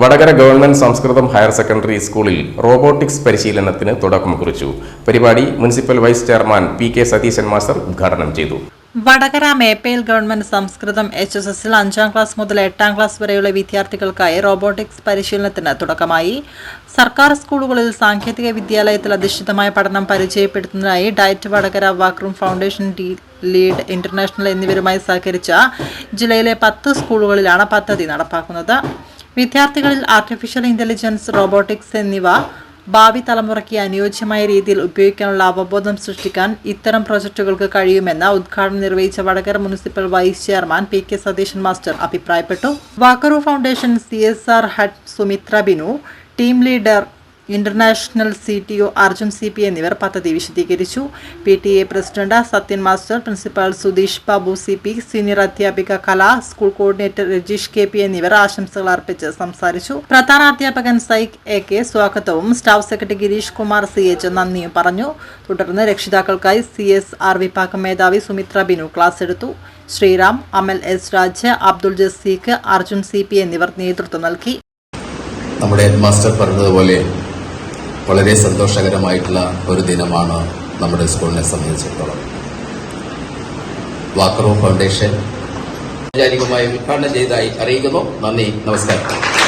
Vadakara government Samskritham higher secondary സ്കൂളിൽ robotics പരിശീലനത്തിന് തുടക്കം കുറിച്ചു. പരിപാടി municipal vice chairman P K Satheesan master ഉദ്ഘാടനം ചെയ്തു. Vadakara Meppayil government Samskritham H S എസിൽ അഞ്ചാം ക്ലാസ് മുതൽ എട്ടാം ക്ലാസ് വരെയുള്ള വിദ്യാർത്ഥികൾക്കായി റോബോട്ടിക്സ് പരിശീലനത്തിന് തുടക്കമായി. സർക്കാർ സ്കൂളുകളിൽ സാങ്കേതിക വിദ്യാലയത്തിൽ അധിഷ്ഠിതമായ പഠനം പരിചയപ്പെടുത്തുന്നതിനായി ഡയറ്റ് വടകര വാക്രൂം ഫൗണ്ടേഷൻ ലീഡ് ഇന്റർനാഷണൽ എന്നിവരുമായി സഹകരിച്ച ജില്ലയിലെ പത്ത് സ്കൂളുകളിലാണ് പദ്ധതി നടപ്പാക്കുന്നത്. വിദ്യാർത്ഥികളിൽ ആർട്ടിഫിഷ്യൽ ഇന്റലിജൻസ് റോബോട്ടിക്സ് എന്നിവ ഭാവി തലമുറയ്ക്ക് അനുയോജ്യമായ രീതിയിൽ ഉപയോഗിക്കാനുള്ള അവബോധം സൃഷ്ടിക്കാൻ ഇത്തരം പ്രൊജക്ടുകൾക്ക് കഴിയുമെന്ന് ഉദ്ഘാടനം നിർവഹിച്ച Vadakara municipal vice chairman P K Satheesan master അഭിപ്രായപ്പെട്ടു. വാക്കറു foundation C S R head Sumithra Binu team leader international C T O Arjun C P എന്നിവർ പദ്ധതി വിശദീകരിച്ചു. P T A president Sathyan master principal Sudheesh Babu C P senior അധ്യാപിക Kala school coordinator Rajeesh K P എന്നിവർ ആശംസകൾ അർപ്പിച്ച് സംസാരിച്ചു. പ്രധാന അധ്യാപകൻ സൈക് എ കെ സ്വാഗതവും staff secretary Gireesh Kumar C H നന്ദിയും പറഞ്ഞു. തുടർന്ന് രക്ഷിതാക്കൾക്കായി സി എസ് ആർ വിഭാഗം മേധാവി സുമിത്ര ബിനു ക്ലാസ് എടുത്തു. Sreeram Amal S Raj Abdul Jaseekh Arjun C P എന്നിവർ നേതൃത്വം നൽകി. നമ്മുടെ ഹെഡ് മാസ്റ്റർ പറഞ്ഞതുപോലെ വളരെ സന്തോഷകരമായിട്ടുള്ള ഒരു ദിനമാണ് നമ്മുടെ സ്കൂളിനെ സംബന്ധിച്ചിടത്തോളം. വാക്രോ ഫൗണ്ടേഷൻ ഔപചാരികമായി ഉദ്ഘാടനം ചെയ്തതായി അറിയിക്കുന്നു. നന്ദി. നമസ്കാരം.